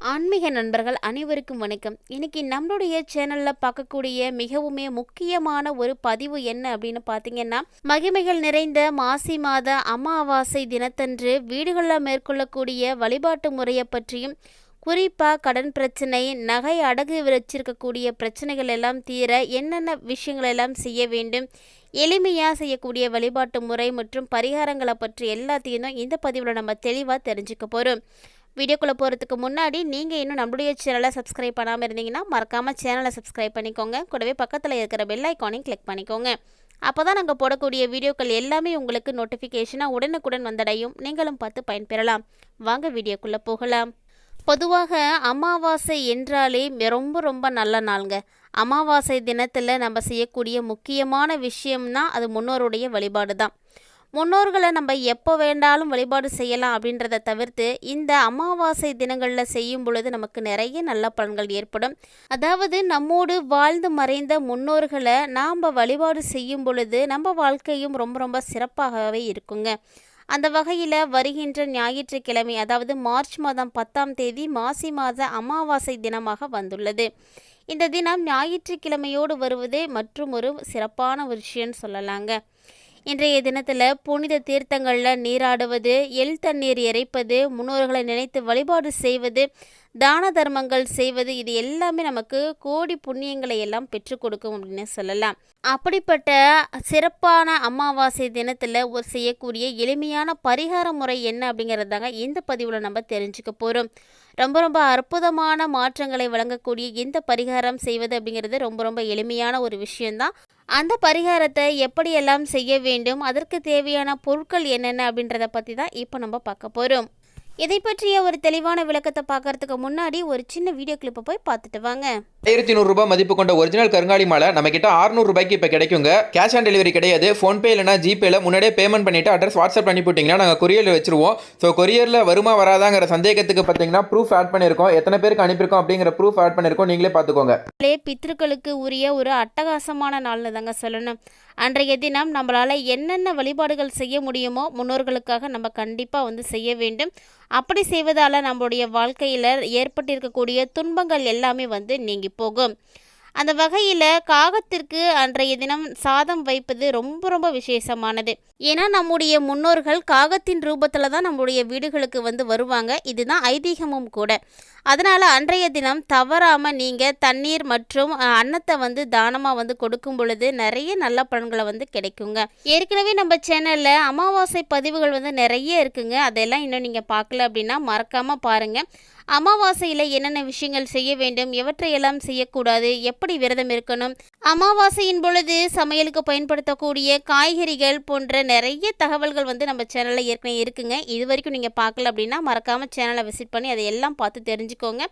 ஆன்மீக நண்பர்கள் அனைவருக்கும் வணக்கம். இன்னைக்கு நம்மளுடைய சேனல்ல பார்க்கக்கூடிய மிகவுமே முக்கியமான ஒரு பதிவு என்ன அப்படின்னு பார்த்தீங்கன்னா மகிமைகள் நிறைந்த மாசி மாத அமாவாசை தினத்தன்று வீடுகளில் மேற்கொள்ளக்கூடிய வழிபாட்டு முறையை பற்றியும் குறிப்பாக கடன் பிரச்சனை நகை அடகு வச்சிருக்கக்கூடிய பிரச்சனைகள் எல்லாம் தீர என்னென்ன விஷயங்கள் எல்லாம் செய்ய வேண்டும் எளிமையாக செய்யக்கூடிய வழிபாட்டு முறை மற்றும் பரிகாரங்களை பற்றி எல்லாத்தையும் தான் இந்த பதிவில் நம்ம தெளிவாக தெரிஞ்சுக்க போகிறோம் வீடியோக்குள்ளே போகிறதுக்கு முன்னாடி நீங்கள் இன்னும் நம்மளுடைய சேனலை சப்ஸ்கிரைப் பண்ணாமல் இருந்தீங்கன்னா மறக்காமல் சேனலை சப்ஸ்கிரைப் பண்ணிக்கோங்க. கூடவே பக்கத்தில் இருக்கிற பெல் ஐக்கானையும் கிளிக் பண்ணிக்கோங்க. அப்போ தான் நாங்கள் போடக்கூடிய வீடியோக்கள் எல்லாமே உங்களுக்கு நோட்டிஃபிகேஷனாக உடனுக்குடன் வந்தடையும். நீங்களும் பார்த்து பயன்பெறலாம். வாங்க வீடியோக்குள்ளே போகலாம். பொதுவாக அமாவாசை என்றாலே ரொம்ப ரொம்ப நல்ல நாளுங்க. அமாவாசை தினத்தில் நம்ம செய்யக்கூடிய முக்கியமான விஷயம்னா அது முன்னோருடைய வழிபாடு தான் முன்னோர்களை நம்ம எப்போ வேண்டாலும் வழிபாடு செய்யலாம் அப்படின்றத தவிர்த்து இந்த அமாவாசை தினங்களில் செய்யும் பொழுது நமக்கு நிறைய நல்ல பலன்கள் ஏற்படும். அதாவது நம்மோடு வாழ்ந்து மறைந்த முன்னோர்களை நாம் வழிபாடு செய்யும் பொழுது நம்ம வாழ்க்கையும் ரொம்ப ரொம்ப சிறப்பாகவே இருக்குங்க. அந்த வகையில் வருகின்ற ஞாயிற்றுக்கிழமை அதாவது மார்ச் மாதம் பத்தாம் தேதி மாசி மாத அமாவாசை தினமாக வந்துள்ளது. இந்த தினம் ஞாயிற்றுக்கிழமையோடு வருவதே மற்றும் ஒரு சிறப்பான ஒரு விஷயம்னு சொல்லலாங்க. இன்றைய தினத்தில் புனித தீர்த்தங்களில் நீராடுவது எள் தண்ணீர் இறைப்பது முன்னோர்களை நினைத்து வழிபாடு செய்வது தான தர்மங்கள் செய்வது இது எல்லாமே நமக்கு கோடி புண்ணியங்களை எல்லாம் பெற்றுக் கொடுக்கும் அப்படின்னு சொல்லலாம். அப்படிப்பட்ட சிறப்பான அமாவாசை தினத்தில் ஒரு செய்யக்கூடிய எளிமையான பரிகார முறை என்ன அப்படிங்கிறது தாங்க இந்த பதிவில் நம்ம தெரிஞ்சுக்க போகிறோம் ரொம்ப ரொம்ப அற்புதமான மாற்றங்களை வழங்கக்கூடிய இந்த பரிகாரம் செய்வது அப்படிங்கிறது ரொம்ப ரொம்ப எளிமையான ஒரு விஷயம்தான். அந்த பரிகாரத்தை எப்படியெல்லாம் செய்ய வேண்டும் அதற்கு தேவையான பொருட்கள் என்னென்ன அப்படின்றத பற்றி தான் இப்போ நம்ம பார்க்க போகிறோம் இதை பற்றிய ஒரு தெளிவான விளக்கத்தை பார்க்கறதுக்கு முன்னாடி ஒரு சின்ன வீடியோ கிளிப்பை போய் பார்த்துட்டு வாங்க. ஆயிரத்தி நூறுரூபா மதிப்பு கொண்ட ஒரிஜினல் கருங்காலி மாலை நம்ம கிட்ட 600 ரூபாய்க்கு இப்போ கிடைக்குங்க. கேஷ் ஆன் டெலிவரி கிடையாது. ஃபோன்பே இல்லைனா ஜிபேல முன்னாடியே பேமெண்ட் பண்ணிட்டு அட்ரஸ் வாட்ஸ்அப் பண்ணி போட்டிங்கன்னா நாங்கள் கொரியரில் வச்சிருவோம். ஸோ கொரியரில் வருமா வராதாங்கிற சந்தேகத்துக்கு பார்த்தீங்கன்னா ப்ரூஃப் ஆட் பண்ணியிருக்கோம். எத்தனை பேருக்கு அனுப்பியிருக்கோம் அப்படிங்கிற ப்ரூஃப் ஆட் பண்ணியிருக்கோம். நீங்களே பார்த்துக்கோங்க. பித்ருக்களுக்கு உரிய ஒரு அட்டகாசமான நாள்னு தாங்க சொல்லணும். அன்றைய தினம் நம்மளால் என்னென்ன வழிபாடுகள் செய்ய முடியுமோ முன்னோர்களுக்காக நம்ம கண்டிப்பாக வந்து செய்ய வேண்டும். அப்படி செய்வதால் நம்மளுடைய வாழ்க்கையில் ஏற்பட்டிருக்கக்கூடிய துன்பங்கள் எல்லாமே வந்து நீங்கி போகும். அந்த வகையில் காகத்திற்கு அன்றைய தினம் சாதம் வைப்பது ரொம்ப ரொம்ப விசேஷமானது. ஏன்னா நம்முடைய முன்னோர்கள் காகத்தின் ரூபத்தில் தான் நம்முடைய வீடுகளுக்கு வந்து வருவாங்க. இதுதான் ஐதீகமும் கூட. அதனால் அன்றைய தினம் தவறாமல் நீங்கள் தண்ணீர் மற்றும் அன்னத்தை வந்து தானமாக வந்து கொடுக்கும் பொழுது நிறைய நல்ல பலன்களை வந்து கிடைக்குங்க. ஏற்கனவே நம்ம சேனலில் அமாவாசை பதிவுகள் வந்து நிறைய இருக்குங்க. அதெல்லாம் இன்னும் நீங்கள் பார்க்கல அப்படின்னா மறக்காமல் பாருங்கள் அமாவாசையில் என்னென்ன விஷயங்கள் செய்ய வேண்டும் எவற்றையெல்லாம் செய்யக்கூடாது எப்படி விரதம் இருக்கணும் அமாவாசையின் பொழுது சமையலுக்கு பயன்படுத்தக்கூடிய காய்கறிகள் போன்ற நிறைய தகவல்கள் வந்து நம்ம சேனலில் ஏற்கனவே இருக்குங்க. இது வரைக்கும் நீங்கள் பார்க்கல அப்படின்னா மறக்காமல் சேனலை விசிட் பண்ணி அதை எல்லாம் பார்த்து தெரிஞ்சுக்கோங்க.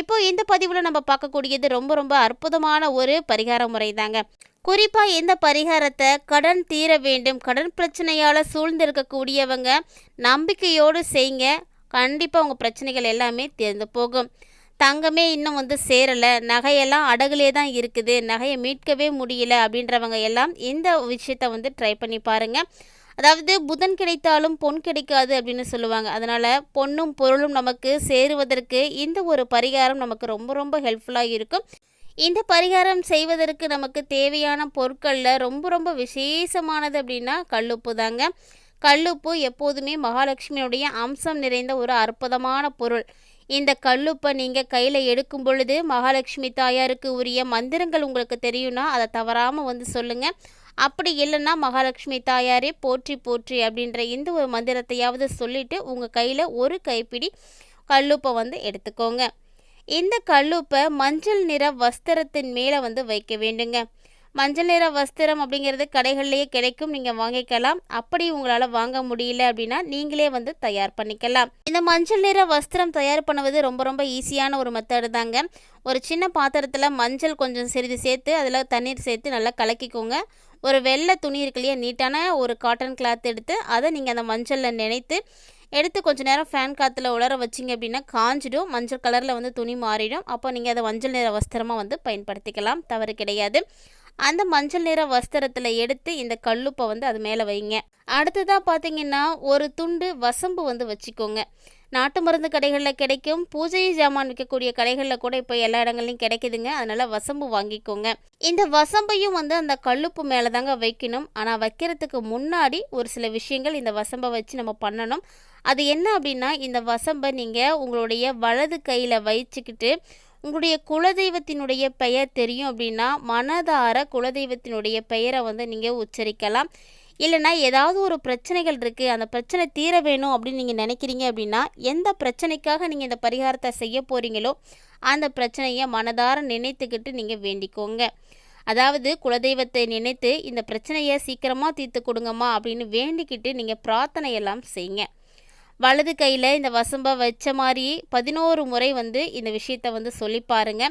இப்போ இந்த பதிவில் நம்ம பார்க்கக்கூடியது ரொம்ப ரொம்ப அற்புதமான ஒரு பரிகார முறை தாங்க. குறிப்பாக இந்த பரிகாரத்தை கடன் தீர வேண்டும் கடன் பிரச்சனையால் சூழ்ந்திருக்கக்கூடியவங்க நம்பிக்கையோடு செய்யுங்க. கண்டிப்பாக உங்கள் பிரச்சனைகள் எல்லாமே தீர்ந்து போகும். தங்கமே இன்னும் வந்து சேரலை. நகையெல்லாம் அடகுலே தான் இருக்குது. நகையை மீட்கவே முடியல அப்படின்றவங்க எல்லாம் இந்த விஷயத்தை வந்து ட்ரை பண்ணி பாருங்கள் அதாவது புதன் கிடைத்தாலும் பொன் கிடைக்காது அப்படின்னு சொல்லுவாங்க. அதனால் பொண்ணும் பொருளும் நமக்கு சேருவதற்கு இந்த ஒரு பரிகாரம் நமக்கு ரொம்ப ரொம்ப ஹெல்ப்ஃபுல்லாக இருக்கும். இந்த பரிகாரம் செய்வதற்கு நமக்கு தேவையான பொருட்களில் ரொம்ப ரொம்ப விசேஷமானது அப்படின்னா கல்லுப்பு தாங்க. கல்லுப்பு எப்போதுமே மகாலட்சுமியுடைய அம்சம் நிறைந்த ஒரு அற்புதமான பொருள். இந்த கல்லுப்பை நீங்கள் கையில் எடுக்கும் பொழுது மகாலட்சுமி தாயாருக்கு உரிய மந்திரங்கள் உங்களுக்கு தெரியும்னா அதை தவறாமல் வந்து சொல்லுங்கள் அப்படி இல்லைன்னா மகாலட்சுமி தாயாரே போற்றி போற்றி அப்படின்ற இந்த ஒரு மந்திரத்தையாவது சொல்லிட்டு உங்கள் கையில் ஒரு கைப்பிடி கல்லுப்பை வந்து எடுத்துக்கோங்க. இந்த கல்லுப்பை மஞ்சள் நிற வஸ்திரத்தின் மேலே வந்து வைக்க வேண்டுங்க. மஞ்சள் நிற வஸ்திரம் அப்படிங்கிறது கடைகள்லேயே கிடைக்கும். நீங்கள் வாங்கிக்கலாம். அப்படி உங்களால் வாங்க முடியல அப்படின்னா நீங்களே வந்து தயார் பண்ணிக்கலாம். இந்த மஞ்சள் நிற வஸ்திரம் தயார் பண்ணுவது ரொம்ப ரொம்ப ஈஸியான ஒரு மெத்தடு தாங்க. ஒரு சின்ன பாத்திரத்தில் மஞ்சள் கொஞ்சம் சிறிது சேர்த்து அதில் தண்ணீர் சேர்த்து நல்லா கலக்கிக்கோங்க. ஒரு வெள்ளை துணி இருக்கு இல்லையா நீட்டான ஒரு காட்டன் கிளாத் எடுத்து அதை நீங்கள் அந்த மஞ்சளில் நினைத்து எடுத்து கொஞ்சம் நேரம் ஃபேன் காற்றுல உலர வச்சிங்க அப்படின்னா காஞ்சிடும். மஞ்சள் கலரில் வந்து துணி மாறிடும். அப்போ நீங்கள் அதை மஞ்சள் நிற வஸ்திரமாக வந்து பயன்படுத்திக்கலாம். தவறு கிடையாது. அந்த மஞ்சள் நிற வஸ்திரத்தில் எடுத்து இந்த கல்லுப்பை வந்து அது மேலே வைங்க. அடுத்ததாக பார்த்தீங்கன்னா ஒரு துண்டு வசம்பு வந்து வச்சுக்கோங்க. நாட்டு மருந்து கடைகளில் கிடைக்கும். பூஜை ஜாமான் விற்கக்கூடிய கடைகளில் கூட இப்போ எல்லா இடங்கள்லையும் கிடைக்குதுங்க. அதனால் வசம்பு வாங்கிக்கோங்க. இந்த வசம்பையும் வந்து அந்த கல்லுப்பு மேலே தாங்க வைக்கணும். ஆனால் வைக்கிறதுக்கு முன்னாடி ஒரு சில விஷயங்கள் இந்த வசம்பை வச்சு நம்ம பண்ணணும். அது என்ன அப்படின்னா இந்த வசம்பை நீங்கள் உங்களுடைய வலது கையில் வச்சுக்கிட்டு உங்களுடைய குலதெய்வத்தினுடைய பெயர் தெரியும் அப்படின்னா மனதார குலதெய்வத்தினுடைய பெயரை வந்து நீங்கள் உச்சரிக்கலாம். இல்லைனா ஏதாவது ஒரு பிரச்சனைகள் இருக்குது அந்த பிரச்சனை தீர வேணும் அப்படின்னு நீங்கள் நினைக்கிறீங்க அப்படின்னா எந்த பிரச்சனைக்காக நீங்கள் இந்த பரிகாரத்தை செய்ய போகிறீங்களோ அந்த பிரச்சனையை மனதார நினைத்துக்கிட்டு நீங்கள் வேண்டிக்கோங்க. அதாவது குலதெய்வத்தை நினைத்து இந்த பிரச்சனையை சீக்கிரமாக தீர்த்து கொடுங்கம்மா அப்படின்னு வேண்டிக்கிட்டு நீங்கள் பிரார்த்தனையெல்லாம் செய்யுங்க. வலது கையில் இந்த வசம்பை வச்ச மாதிரி பதினோரு முறை வந்து இந்த விஷயத்தை வந்து சொல்லி பாருங்க.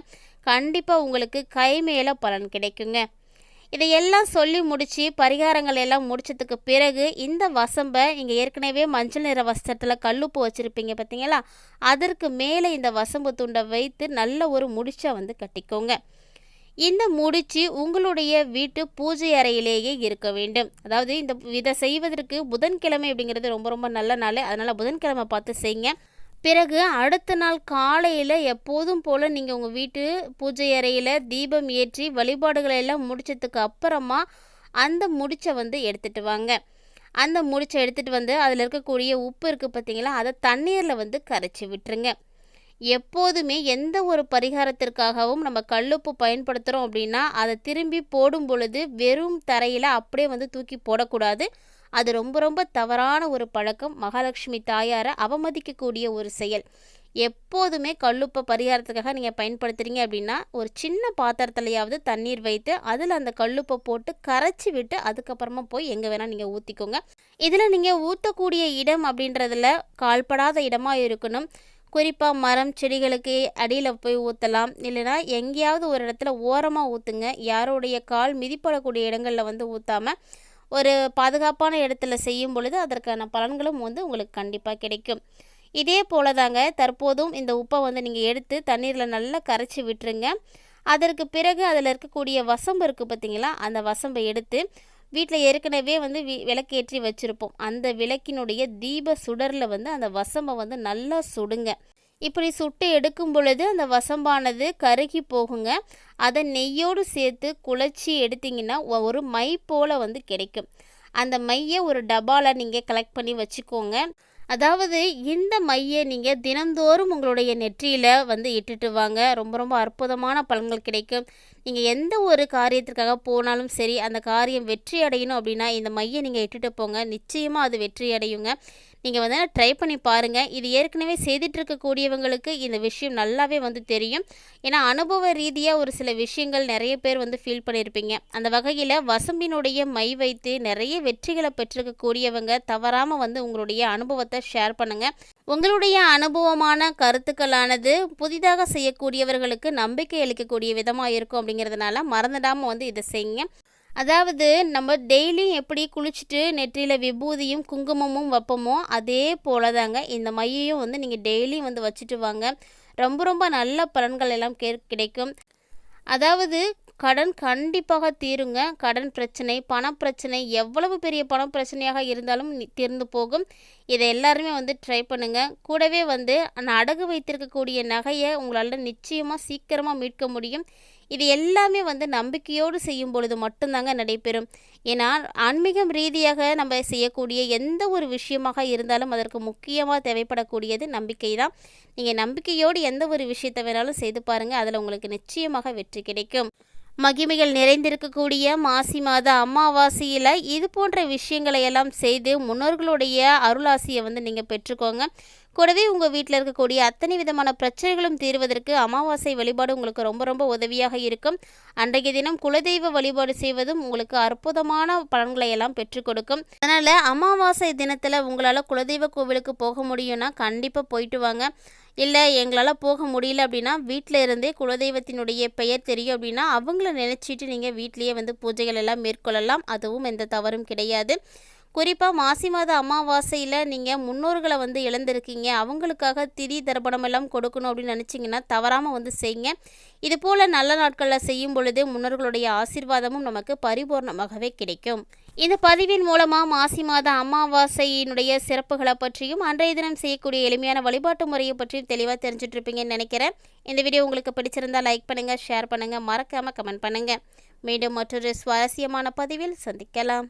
கண்டிப்பாக உங்களுக்கு கை மேலே பலன் கிடைக்குங்க. இதையெல்லாம் சொல்லி முடித்து பரிகாரங்கள் எல்லாம் முடிச்சதுக்கு பிறகு இந்த வசம்பை நீங்கள் ஏற்கனவே மஞ்சள் நிற வஸ்திரத்தில் கல்லுப்பு வச்சுருப்பீங்க பார்த்தீங்களா அதற்கு மேலே இந்த வசம்பு துண்டை வைத்து நல்ல ஒரு முடிச்சை வந்து கட்டிக்கோங்க. இந்த முடிச்சு உங்களுடைய வீட்டு பூஜை அறையிலேயே இருக்க வேண்டும். அதாவது இந்த இதை செய்வதற்கு புதன்கிழமை அப்படிங்கிறது ரொம்ப ரொம்ப நல்ல நாள். அதனால் புதன்கிழமை பார்த்து செய்யுங்க பிறகு அடுத்த நாள் காலையில் எப்போதும் போல் நீங்கள் உங்கள் வீட்டு பூஜை அறையில் தீபம் ஏற்றி வழிபாடுகளை எல்லாம் முடிச்சதுக்கு அப்புறமா அந்த முடிச்சை வந்து எடுத்துகிட்டு வாங்க. அந்த முடிச்சை எடுத்துகிட்டு வந்து அதில் இருக்கக்கூடிய உப்பு இருக்குது பார்த்தீங்களா அதை தண்ணீரில் வந்து கரைச்சி விட்டுருங்க. எப்போதுமே எந்த ஒரு பரிகாரத்திற்காகவும் நம்ம கல்லுப்பு பயன்படுத்துகிறோம் அப்படின்னா அதை திரும்பி போடும் பொழுது வெறும் தரையில் அப்படியே வந்து தூக்கி போடக்கூடாது. அது ரொம்ப ரொம்ப தவறான ஒரு பழக்கம். மகாலட்சுமி தாயாரை அவமதிக்கக்கூடிய ஒரு செயல். எப்போதுமே கல்லுப்பை பரிகாரத்துக்காக நீங்கள் பயன்படுத்துகிறீங்க அப்படின்னா ஒரு சின்ன பாத்திரத்துலையாவது தண்ணீர் வைத்து அதில் அந்த கல்லுப்பை போட்டு கரைச்சி விட்டு அதுக்கப்புறமா போய் எங்கே வேணால் நீங்கள் ஊற்றிக்கோங்க இதில் நீங்கள் ஊற்றக்கூடிய இடம் அப்படின்றதுல கால்படாத இடமாக இருக்கணும். குறிப்பாக மரம் செடிகளுக்கு அடியில் போய் ஊற்றலாம் இல்லைனா எங்கேயாவது ஒரு இடத்துல ஓரமாக ஊற்றுங்க யாருடைய கால் மிதிப்படக்கூடிய இடங்களில் வந்து ஊற்றாமல் ஒரு பாதுகாப்பான இடத்துல செய்யும் பொழுது அதற்கான பலன்களும் வந்து உங்களுக்கு கண்டிப்பாக கிடைக்கும். இதே போல தாங்க தற்போதும் இந்த உப்பை வந்து நீங்கள் எடுத்து தண்ணீரில் நல்லா கரைச்சி விட்டுருங்க. அதற்கு பிறகு அதில் இருக்கக்கூடிய வசம்பு இருக்குது பார்த்தீங்களா அந்த வசம்பை எடுத்து வீட்டில் ஏற்கனவே வந்து வி விளக்கேற்றி வச்சுருப்போம். அந்த விளக்கினுடைய தீப சுடரில் வந்து அந்த வசம்பை வந்து நல்லா சுடுங்க. இப்படி சுட்டு எடுக்கும் பொழுது அந்த வசம்பானது கருகி போகுங்க. அதை நெய்யோடு சேர்த்து குழச்சி எடுத்திங்கன்னா ஒரு மை போல் வந்து கிடைக்கும். அந்த மையை ஒரு டப்பாவில் நீங்கள் கலெக்ட் பண்ணி வச்சுக்கோங்க. அதாவது இந்த மையை நீங்கள் தினந்தோறும் உங்களுடைய நெற்றியில் வந்து இட்டுட்டு வாங்க. ரொம்ப ரொம்ப அற்புதமான பலன்கள் கிடைக்கும். நீங்கள் எந்த ஒரு காரியத்திற்காக போனாலும் சரி அந்த காரியம் வெற்றி அடையணும் அப்படின்னா இந்த மையை நீங்கள் இட்டுட்டு போங்க. நிச்சயமாக அது வெற்றி அடையுங்க நீங்கள் வந்து ட்ரை பண்ணி பாருங்கள் இது ஏற்கனவே செய்துட்ருக்கக்கூடியவங்களுக்கு இந்த விஷயம் நல்லாவே வந்து தெரியும். ஏன்னா அனுபவ ரீதியாக ஒரு சில விஷயங்கள் நிறைய பேர் வந்து ஃபீல் பண்ணியிருப்பீங்க அந்த வகையில் வசம்பினுடைய மை வைத்து நிறைய வெற்றிகளை பெற்றிருக்கக்கூடியவங்க தவறாமல் வந்து உங்களுடைய அனுபவத்தை ஷேர் பண்ணுங்கள் உங்களுடைய அனுபவமான கருத்துக்களானது புதிதாக செய்யக்கூடியவர்களுக்கு நம்பிக்கை அளிக்கக்கூடிய விதமாக இருக்கும் அப்படிங்கிறதுனால மறந்துடாமல் வந்து இதை செய்யுங்க. அதாவது நம்ம டெய்லியும் எப்படி குளிச்சுட்டு நெற்றியில் விபூதியும் குங்குமமும் வைப்போமோ அதே போல தாங்க இந்த மையையும் வந்து நீங்கள் டெய்லியும் வந்து வச்சுட்டு வாங்க. ரொம்ப ரொம்ப நல்ல பலன்கள் எல்லாம் கே கிடைக்கும். அதாவது கடன் கண்டிப்பாக தீருங்க. கடன் பிரச்சனை பணப்பிரச்சனை எவ்வளவு பெரிய பண பிரச்சனையாக இருந்தாலும் தீர்ந்து போகும். இதை எல்லாருமே வந்து ட்ரை பண்ணுங்கள் கூடவே வந்து அந்த அடகு வைத்திருக்கக்கூடிய நகையை உங்களால் நிச்சயமாக சீக்கிரமாக மீட்க முடியும். இது எல்லாமே வந்து நம்பிக்கையோடு செய்யும் பொழுது மட்டும்தாங்க நடைபெறும். ஏன்னா ஆன்மீகம் ரீதியாக நம்ம செய்யக்கூடிய எந்த ஒரு விஷயமாக இருந்தாலும் அதற்கு முக்கியமாக தேவைப்படக்கூடியது நம்பிக்கை தான் நீங்கள் நம்பிக்கையோடு எந்த ஒரு விஷயத்தை வேணாலும் செய்து பாருங்கள் அதில் உங்களுக்கு நிச்சயமாக வெற்றி கிடைக்கும். மகிமைகள் நிறைந்திருக்கக்கூடிய மாசி மாத அமாவாசையில் இது போன்ற விஷயங்களை எல்லாம் செய்து முன்னோர்களுடைய அருளாசியை வந்து நீங்கள் பெற்றுக்கோங்க. கூடவே உங்கள் வீட்டில் இருக்கக்கூடிய அத்தனை விதமான பிரச்சனைகளும் தீர்வதற்கு அமாவாசை வழிபாடு உங்களுக்கு ரொம்ப ரொம்ப உதவியாக இருக்கும். அன்றைய தினம் குலதெய்வ வழிபாடு செய்வதும் உங்களுக்கு அற்புதமான பலன்களை எல்லாம் பெற்றுக் கொடுக்கும். அதனால் அமாவாசை தினத்தில் உங்களால் குலதெய்வ கோவிலுக்கு போக முடியும்னா கண்டிப்பாக போயிட்டு வாங்க. இல்லை எங்களால் போக முடியல அப்படின்னா வீட்டில் இருந்தே குலதெய்வத்தினுடைய பெயர் தெரியும் அப்படின்னா அவங்கள நினச்சிட்டு நீங்கள் வீட்லேயே வந்து பூஜைகள் எல்லாம் மேற்கொள்ளலாம். அதுவும் எந்த தவறும் கிடையாது. குறிப்பாக மாசி மாத அமாவாசையில் நீங்கள் முன்னோர்களை வந்து இழந்திருக்கீங்க. அவங்களுக்காக திதி தர்ப்பணம் எல்லாம் கொடுக்கணும் அப்படின்னு நினச்சிங்கன்னா தவறாமல் வந்து செய்யுங்க. இது போல் நல்ல நாட்களில் செய்யும் பொழுது முன்னோர்களுடைய ஆசிர்வாதமும் நமக்கு பரிபூர்ணமாகவே கிடைக்கும். இந்த பதிவின் மூலமாக மாசி மாத அமாவாசையினுடைய சிறப்புகளை பற்றியும் அன்றைய தினம் செய்யக்கூடிய எளிமையான வழிபாட்டு முறையை பற்றியும் தெளிவாக தெரிஞ்சிட்ருப்பீங்கன்னு நினைக்கிறேன். இந்த வீடியோ உங்களுக்கு பிடிச்சிருந்தா லைக் பண்ணுங்கள் ஷேர் பண்ணுங்கள் மறக்காமல் கமெண்ட் பண்ணுங்கள் மீண்டும் மற்றொரு சுவாரஸ்யமான பதிவில் சந்திக்கலாம்.